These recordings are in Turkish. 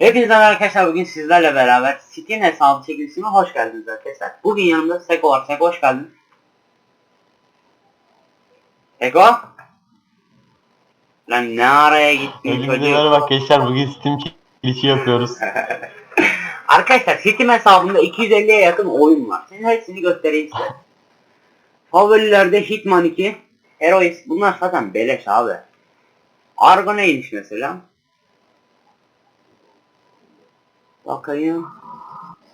Hepinize merhaba arkadaşlar bugün sizlerle beraber Steam hesabı çekilişime hoş geldiniz arkadaşlar. Bugün yanımda Seko var. Seko hoş geldin. Seko? Lan ne araya gittin çocuk? merhaba arkadaşlar bugün Steam çekilişi yapıyoruz. Arkadaşlar Steam hesabında 250'ye yakın oyun var. Senin hepsini göstereyim size. Favorilerde Hitman 2, Heroes bunlar zaten beleş abi. Argo neymiş mesela? Bakayım.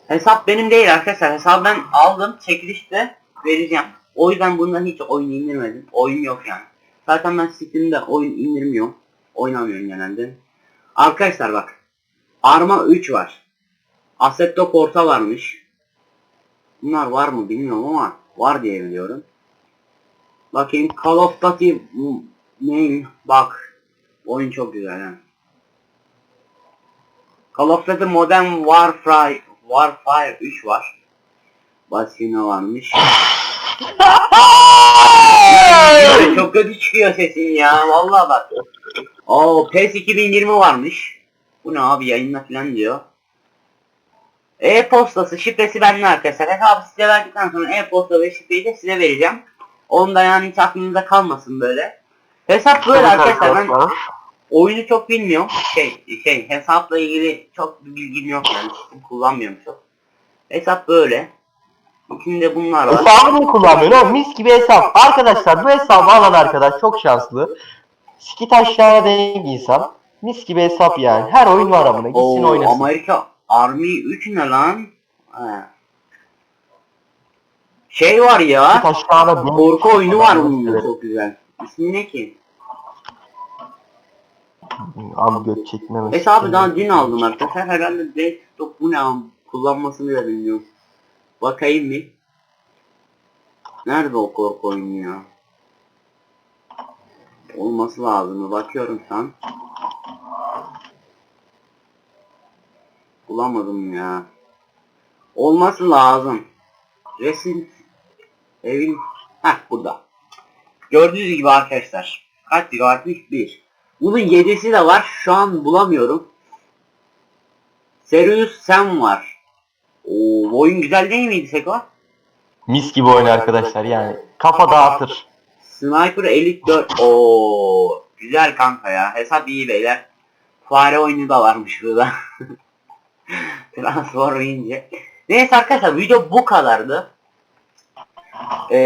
Hesap benim değil arkadaşlar. Hesabı ben aldım. Çekilişte vereceğim. O yüzden bundan hiç oyun indirmedim. Oyun yok yani. Zaten ben Steam'de oyun indirmiyorum. Oynamıyorum genelde. Arkadaşlar bak. Arma 3 var. Assetto Corsa varmış. Bunlar var mı bilmiyorum ama var diye biliyorum. Bakayım Call of Duty name bak. Oyun çok güzel ha. Call of Duty Modern Warfare Warfare 3 var. Ne varmış? Çok kötü çıkıyor sesin ya vallahi bak. Oo PES 2020 varmış. Bu ne abi yayınla falan diyor. E-postası şifresi bende arkadaşlar. Hesabı size verdikten sonra e-posta ve şifreyi de size vereceğim. Onu da yani hiç aklınızda kalmasın böyle. Hesap böyle arkadaşlar ben oyunu çok bilmiyorum. Şey şey hesapla ilgili çok bir bilgim yok yani sistem kullanmıyorum çok. Hesap böyle. İçinde bunlar var. Hesabını kullanmıyor oğlum mis gibi hesap. Arkadaşlar bu hesabı alan arkadaş çok şanslı. Skit aşağıya denk insan. Mis gibi hesap yani. Her oyun var amına gitsin Oo, oynasın. Amerika Army 3 ne lan? He. Şey var ya. Skit aşağıda Korku oyunu var bunun çok güzel. İsmi ne ki? Abi göt çekmeme. Hesabı daha dün aldım arkadaşlar. Herhalde desktop bu ne am? Kullanmasını da bilmiyorum. Bakayım bir. Nerede o korku oyunu ya? Olması lazım. Bakıyorum şu an. Bulamadım ya. Olması lazım. Resim evin Heh burada. Gördüğünüz gibi arkadaşlar. Kaç GB'mış? 1. Bunun 7'si de var. Şu an bulamıyorum. Serious Sam var. Oo, bu oyun güzel değil miydi Seko? Mis gibi oyun arkadaşlar yani. Kafa dağıtır. Sniper Elite 4. Oo, güzel kanka ya. Hesap iyi beyler. Fare oyunu da varmış burada. Transfer ince. Neyse arkadaşlar video bu kadardı. Ee,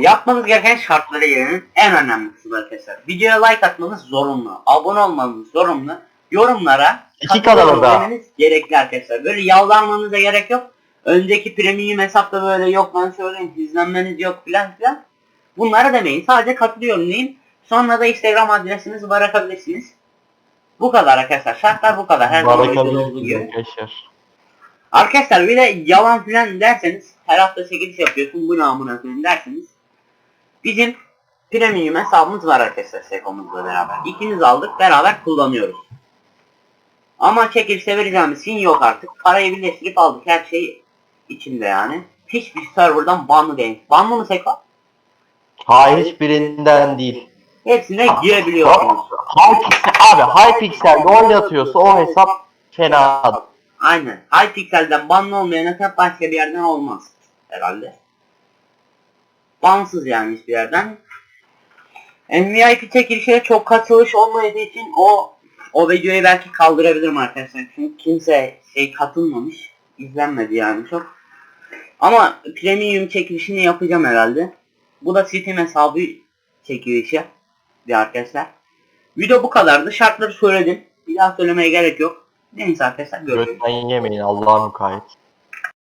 yapmanız gereken şartlara gelelim. En önemli kısmı arkadaşlar. Videoya like atmanız zorunlu. Abone olmanız zorunlu. Yorumlara İki katılıyorum kanalı da. demeniz gerekli arkadaşlar. Böyle yalvarmanıza gerek yok. Önceki premium hesapta böyle yok ben söyleyeyim izlenmeniz yok filan filan. Bunlara demeyin. Sadece katılıyorum deyin. Sonra da Instagram adresinizi bırakabilirsiniz. Bu kadar arkadaşlar. Şartlar bu kadar. Her zaman olduğu gibi. arkadaşlar. Arkadaşlar bir de yalan filan derseniz her hafta çekiliş yapıyorsun bu namına koyayım derseniz bizim premium hesabımız var arkadaşlar Sekom'uzla beraber. İkimiz aldık beraber kullanıyoruz. Ama çekilişte vereceğimiz fin yok artık. Parayı birleştirip aldık her şey içinde yani. Hiçbir serverdan banlı değil. Banlı mı Seko? Hayır hiçbirinden değil. Hepsine girebiliyorsunuz. Hypixel, abi Hypixel'de oynatıyorsa o hesap fena. Aynen. Hypixel'den banlı olmayan hesap başka bir yerden olmaz. Herhalde. Bansız yani hiçbir yerden. MVP çekilişine çok katılış olmadığı için o o videoyu belki kaldırabilirim arkadaşlar. Çünkü kimse şey katılmamış. izlenmedi yani çok. Ama premium çekilişini yapacağım herhalde. Bu da Steam hesabı çekilişi bir arkadaşlar. Video bu kadardı. Şartları söyledim. Bir daha söylemeye gerek yok. Neyse arkadaşlar görüşürüz. Götten yemeyin Allah'a mukayyet.